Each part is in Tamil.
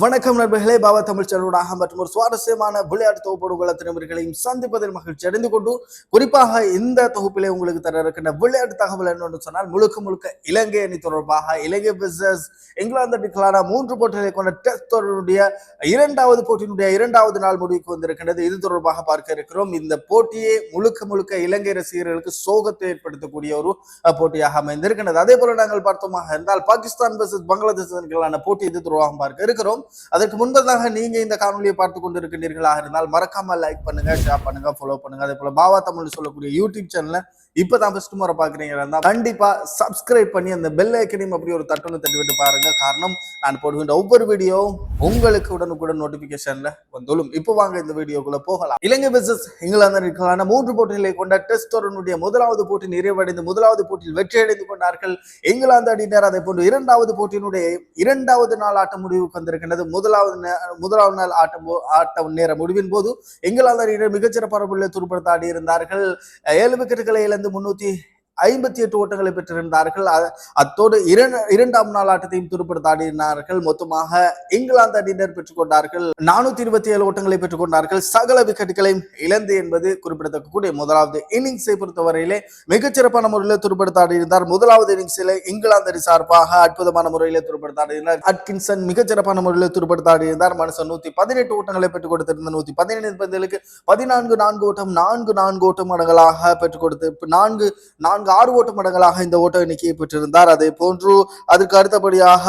வணக்கம் நண்பர்களே பாபா தமிழ் செல்வடாக மற்றும் ஒரு சுவாரஸ்யமான விளையாட்டு தொகுப்போடு திறமைகளையும் சந்திப்பதில் மகிழ்ச்சி அடைந்து கொண்டு குறிப்பாக இந்த தொகுப்பிலே உங்களுக்கு தர இருக்கின்ற விளையாட்டு தகவல் என்னன்னு சொன்னால் முழுக்க முழுக்க இலங்கை அணி தொடர்பாக இலங்கை பிசினஸ் இங்கிலாந்து அணிகளான மூன்று போட்டிகளை கொண்ட டெஸ்ட் தொடருடைய இரண்டாவது போட்டியினுடைய இரண்டாவது நாள் முடிவுக்கு வந்திருக்கின்றது. இது தொடர்பாக பார்க்க இருக்கிறோம். இந்த போட்டியே முழுக்க முழுக்க இலங்கை ரசிகர்களுக்கு சோகத்தை ஏற்படுத்தக்கூடிய ஒரு போட்டியாக அமைந்திருக்கின்றது. அதே போல நாங்கள் பார்த்தோமாக இருந்தால் பாகிஸ்தான் versus பங்களாதேஷ் அணிகளான போட்டி இது தொடர்பாக பார்க்க இருக்கிறோம். அதற்கு முன்பதாக நீங்க இந்த காணொலியை பார்த்து கொண்டிருக்கின்றீர்களாக இருந்தால் மறக்காம லைக் பண்ணுங்க ஷேர் பண்ணுங்க ஃபாலோ பண்ணுங்க. அதே போல பாவா தமிழ் சொல்லக்கூடிய யூடியூப் சேனல்ல இப்பதான் ஃபர்ஸ்ட் முறை பாக்குறீங்க இருந்தா கண்டிப்பா சப்ஸ்கிரைப் பண்ணி அந்த பெல் ஐக்கனையும் அப்படி ஒரு தட்டணும் தட்டி விட்டு பாருங்க. காரணம் நான் போடுகின்ற ஒவ்வொரு வீடியோவும் உங்களுக்கு உடனுக்குடன் நோட்டிபிகேஷன்ல வந்துள்ளும் இப்போ வாங்க இந்த வீடியோக்குள்ள போகலாம். இலங்கை பிசஸ் இங்கிலாந்து மூன்று போட்டிகளை கொண்ட டெஸ்ட் தொடருடைய முதலாவது போட்டி நிறைவடைந்து முதலாவது போட்டியில் வெற்றி அடைந்து கொண்டார்கள் இங்கிலாந்து அணியினர். அதை போன்று இரண்டாவது போட்டியினுடைய இரண்டாவது நாள் ஆட்டம் முடிவுக்கு வந்திருக்கின்றது. முதலாவது முதலாவது நாள் ஆட்டம் ஆட்ட ஆட்டம் நேர முடிவின் போது இங்கிலாந்து அணியினர் மிகச்சிறப்பான முறையில் துருப்படுத்த ஆடி இருந்தார்கள். ஏழு விக்கெட்டுகளை இழந்து முன்னூத்தி ஐம்பத்தி எட்டு ஓட்டங்களை பெற்றிருந்தார்கள். அத்தோடு இரண்டு இரண்டாம் நாள் ஆட்டத்தையும் துருப்படுத்த ஆடினார்கள். மொத்தமாக இங்கிலாந்து அணியினர் பெற்றுக்கொண்டார்கள். நானூத்தி இருபத்தி ஏழு ஓட்டங்களை பெற்றுக்கொண்டார்கள். சகல விக்கெட்டுகளையும் இழந்து என்பது குறிப்பிடத்தக்கக்கூடிய முதலாவது இன்னிங்ஸை பொறுத்தவரையிலே மிகச்சிறப்பான முறையில் துருப்படுத்த ஆடியிருந்தார். முதலாவது இன்னிங்ஸில் இங்கிலாந்து அணி சார்பாக அற்புதமான முறையில் துருப்படுத்த ஆடியிருந்தார் அட்கின்சன் மிகச்சிறப்பான முறையில் துருப்படுத்த ஆடியிருந்தார். மனுஷன் நூத்தி பதினெட்டு ஓட்டங்களை பெற்றுக் கொடுத்திருந்த நூத்தி பதினேழு பந்துகளுக்கு பதினான்கு நான்கு ஓட்டம் நான்கு நான்கு ஓட்டம் மடங்களாக பெற்றுக் கொடுத்து நான்கு நான்கு ஆறு ஓட்ட மடங்களாக இந்த ஓட்ட எண்ணிக்கையை பெற்றிருந்தார். அதே போன்று அதற்கு அடுத்தபடியாக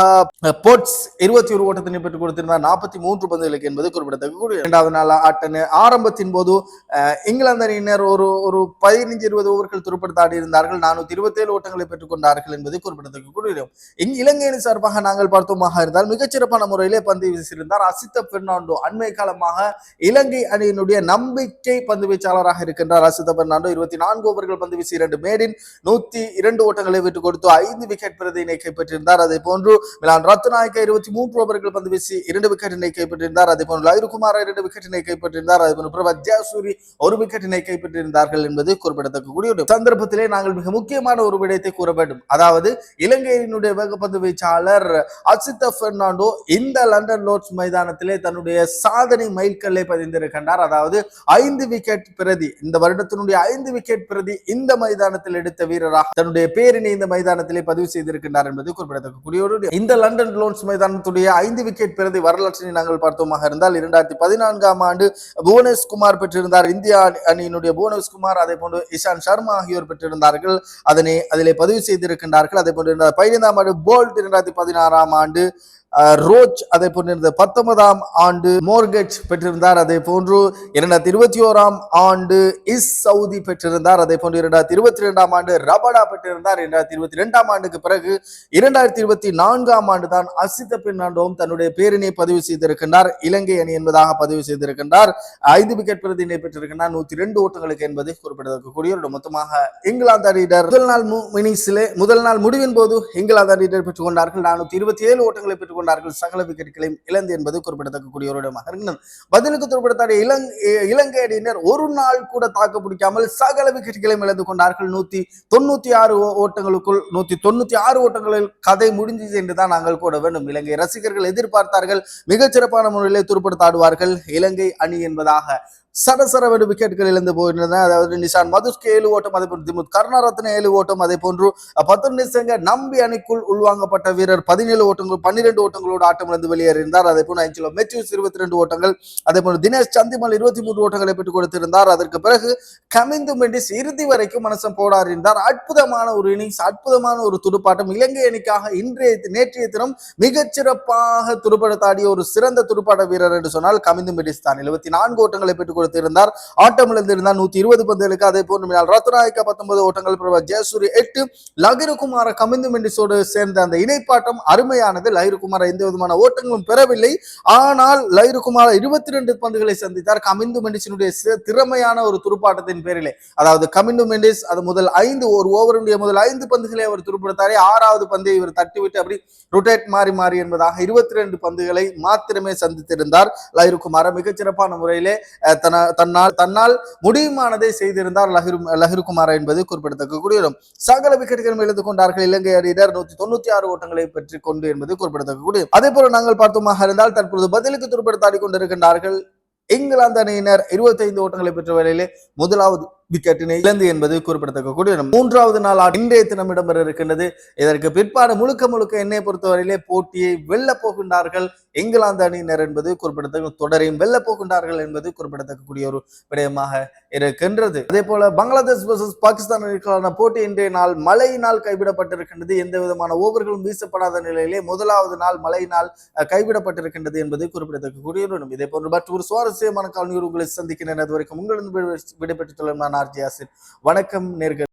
போர்ட்ஸ் இருபத்தி ஒரு ஓட்டத்தினை பெற்றுக் கொடுத்திருந்தார். நாற்பத்தி மூன்று பந்துகளுக்கு என்பது குறிப்பிடத்தக்க இரண்டாவது நாள் ஆட்டனு ஆரம்பத்தின் போது இங்கிலாந்து அணியினர் ஒரு ஒரு பதினைஞ்சு இருபது ஓவர்கள் துருப்படுத்த ஆடியிருந்தார்கள். நானூத்தி இருபத்தி ஏழு ஓட்டங்களை பெற்றுக் கொண்டார்கள் என்பது குறிப்பிடத்தக்க கூடிய இங் இலங்கையின் சார்பாக நாங்கள் பார்த்தோமாக இருந்தால் மிகச்சிறப்பான முறையிலே பந்து வீசியிருந்தார் அசித்த பெர்னாண்டோ. அண்மை காலமாக இலங்கை அணியினுடைய நம்பிக்கை பந்து வீச்சாளராக இருக்கின்றார் அசித்த பெர்னாண்டோ. இருபத்தி நான்கு ஓவர்கள் பந்து வீசி இரண்டு மேடின் நூத்தி இரண்டு ஓட்டங்களை விட்டுக் கொடுத்து ஐந்து விக்கெட் பிரதியினை கைப்பற்றியிருந்தார். அதே போன்று மிலான் ரத்நாயக்க இருபத்தி மூன்று ஓவர்கள் பந்து வீசி இரண்டு விக்கெட்டினை கைப்பற்றியிருந்தார். அதே போன்று லைருகுமார் இரண்டு விக்கெட்டினை கைப்பற்றியிருந்தார். அதே போன்று பிரபத் ஜெயசூரி ஒரு விக்கெட்டினை கைப்பற்றியிருந்தார்கள் என்பது குறிப்பிடத்தக்க கூடிய ஒரு சந்தர்ப்பத்திலே நாங்கள் மிக முக்கியமான ஒரு விடயத்தை கூற வேண்டும். அதாவது இலங்கையினுடைய வேகப்பந்து வீச்சாளர் அசித்த பெர்னாண்டோ இந்த லண்டன் லோட்ஸ் மைதானத்திலே தன்னுடைய சாதனை மைல்கல்லை பதிந்திருக்கின்றார். அதாவது ஐந்து விக்கெட் பிரதி இந்த வருடத்தினுடைய ஐந்து விக்கெட் பிரதி இந்த மைதானத்தில் எடுத்து வீரராக தன்னுடைய பேரினை இந்த மைதானத்திலே பதிவு செய்திருக்கின்றார் என்பது குறிப்பிடத்தக்க இந்த லண்டன் லோன்ஸ் மைதானத்துடைய ஐந்து விக்கெட் பிறந்து வரலாற்றினை நாங்கள் பார்த்தோமாக இருந்தால் இரண்டாயிரத்தி பதினான்காம் ஆண்டு புவனேஷ்குமார் பெற்றிருந்தார். இந்தியா அணியினுடைய புவனேஷ்குமார் அதே போன்று இஷாந்த் சர்மா ஆகியோர் பெற்றிருந்தார்கள். அதனை அதிலே பதிவு செய்திருக்கின்றார்கள். அதே போன்று பதினைந்தாம் ஆண்டு போல்ட் இரண்டாயிரத்தி பதினாறாம் ஆண்டு ரோச் அதை போன்ற பத்தொன்பதாம் ஆண்டு மோர்கெட் பெற்றிருந்தார். அதே போன்று இரண்டாயிரத்தி இருபத்தி ஓராம் ஆண்டு இஸ் சவுதி பெற்றிருந்தார். அதே போன்று இரண்டாயிரத்தி இருபத்தி ரெண்டாம் ஆண்டு ரபடா பெற்றிருந்தார். இரண்டாயிரத்தி இருபத்தி ரெண்டாம் ஆண்டுக்கு பிறகு இரண்டாயிரத்தி இருபத்தி நான்காம் ஆண்டு தான் அசித்த பின்னாண்டோம் தன்னுடைய பேரினை பதிவு செய்திருக்கின்றார். இலங்கை அணி என்பதாக பதிவு செய்திருக்கின்றார். ஐந்து விக்கெட் பிரதினை பெற்றிருக்கின்றார். நூத்தி ரெண்டு ஓட்டங்களுக்கு என்பது குறிப்பிடக்கூடிய ஒரு மொத்தமாக இங்கிலாந்து அணியினர் முதல் நாள் மினிஸிலே முதல் நாள் முடிவின் போது இங்கிலாந்து அணியினர் பெற்றுக் கொண்டார்கள். நானூத்தி இருபத்தி ஏழு ஓட்டங்களை பெற்றுக் கொண்டார்கள் சகல விக்கெட்டுகளையும் இழந்து என்பது குறிப்பிடத்தக்கக்கூடிய ஒரு இடமாக இருந்தது பதிலுக்கு துருப்பிடத்தாடிய இலங்கை இலங்கை அணியினர் ஒரு நாள் கூட தாக்கு பிடிக்காமல் சகல விக்கெட்டுகளையும் இழந்து கொண்டார்கள். நூத்தி தொண்ணூத்தி ஆறு ஓட்டங்களுக்குள் நூத்தி தொண்ணூத்தி ஆறு ஓட்டங்களில் கதை முடிஞ்சது என்றுதான் நாங்கள் கூட வேண்டும். இலங்கை ரசிகர்கள் எதிர்பார்த்தார்கள். மிகச்சிறப்பான முறையிலே துருப்படுத்தாடுவார்கள் இலங்கை அணி என்பதாக சரசரவெடு விக்கெட்டுகள் இழந்து போயிருந்தது அதாவது நிஷான் மதுஸ்க்கு ஏழு ஓட்டம் அதே போன்று திமுத் கருணாரத்ன ஏழு ஓட்டம் அதே போன்று பத்து நிசங்க நம்பி அணிக்குள் உள்வாங்கப்பட்ட வீரர் பதினேழு ஓட்டங்கள் பன்னிரெண்டு ஓட்டங்களோடு ஆட்டம் இழந்து வெளியேறியிருந்தார். அதே போன்று அஞ்சிலோ மெத்யூஸ் இருபத்தி ரெண்டு ஓட்டங்கள் அதே போன்று தினேஷ் சந்திமல் இருபத்தி மூன்று ஓட்டங்களை பெற்றுக் கொடுத்திருந்தார். அதற்கு பிறகு கமிந்து மெண்டிஸ் இறுதி வரைக்கும் மனசம் போடாறியிருந்தார் அற்புதமான ஒரு இன்னிங்ஸ் அற்புதமான ஒரு துடுப்பாட்டம். இலங்கை அணிக்காக இன்றைய நேற்றைய தினம் மிகச்சிறப்பாக துடுப்படுத்தாடிய ஒரு சிறந்த துடுப்பாட்ட வீரர் என்று சொன்னால் கமிந்து மெண்டிஸ் தான். எழுபத்தி நான்கு ஓட்டங்களை பெற்றுக் கொடுத்திருந்தார் ஆட்டம் இழந்திருந்தார் நூத்தி இருபது பந்துகளுக்கு அதே போன்று மினால் பத்தொன்பது ஓட்டங்கள் பிரபா ஜெயசூரி எட்டு லகிருகுமார கமிந்து மெண்டிஸோடு சேர்ந்த அந்த இணைப்பாட்டம் அருமையானது. லகிருகுமார எந்த விதமான ஓட்டங்களும் பெறவில்லை. ஆனால் லைருகுமார் இருபத்தி ரெண்டு பந்துகளை சந்தித்தார். கமிந்து மெண்டிஸினுடைய திறமையான ஒரு துடுப்பாட்டத்தின் பேரிலே. அதாவது கமிந்து மெண்டிஸ் அது முதல் ஐந்து ஒரு ஓவருடைய முதல் ஐந்து பந்துகளை அவர் துடுப்படுத்தாரே. ஆறாவது பந்தை இவர் தட்டிவிட்டு அப்படி ரொட்டேட் மாறி மாறி என்பதாக இருபத்தி ரெண்டு பந்துகளை மாத்திரமே சந்தித்திருந்தார் லைருகுமார மிகச்சிறப்பான முறையிலே தன- தன்னால் தன்னால் முடியுமானதை செய்திருந்தார் லஹிரு லஹிருகுமார் என்பது குறிப்பிடத்தக்கக்கூடிய ஒரு சகல விக்கெட்டுகளும் இழந்து கொண்டார்கள். இலங்கை அணியினர் நூத்தி தொண்ணூத்தி ஆறு ஓட்டங்களை பெற்றுக் கொண்டு என்பது குறிப்பிடத்தக்கக்கூடிய அதே போல நாங்கள் பார்த்தோமாக இருந்தால் தற்பொழுது பதிலுக்கு துருப்படுத்தாடி கொண்டிருக்கின்றார்கள் இங்கிலாந்து அணியினர் 25 ஓட்டங்களை பெற்ற வேளையிலே முதலாவது விக்கெட்டினை இழந்து என்பது குறிப்பிடத்தக்கக்கூடிய ஒரு மூன்றாவது நாள் இன்றைய தினம் இடம்பெற இருக்கின்றது. இதற்கு பிற்பாடு முழுக்க முழுக்க என்னை பொறுத்தவரையிலே போட்டியை வெல்ல போகின்றார்கள். இங்கிலாந்து அணியினர் என்பது குறிப்பிடத்தக்க தொடரையும் வெல்ல போகின்றார்கள் என்பது குறிப்பிடத்தக்கக்கூடிய ஒரு விடயமாக இருக்கின்றது. அதே போல பங்களாதேஷ் வர்சஸ் பாகிஸ்தான் அணிக்கான போட்டி இன்றைய நாள் மழையினால் கைவிடப்பட்டிருக்கின்றது. எந்த விதமான ஓவர்களும் வீசப்படாத நிலையிலே முதலாவது நாள் மழையினால் கைவிடப்பட்டிருக்கின்றது என்பது குறிப்பிடத்தக்கக்கூடிய ஒரு இதே போன்று மற்றொரு சுவாரஸ்யமான காலநிலை உங்களை சந்திக்கிறேன் அது வரைக்கும் உங்களிடம் விடைபெற்றுக் கொள்ளும் ஆர்ஜி யாசின் வணக்கம் நேர்கள்.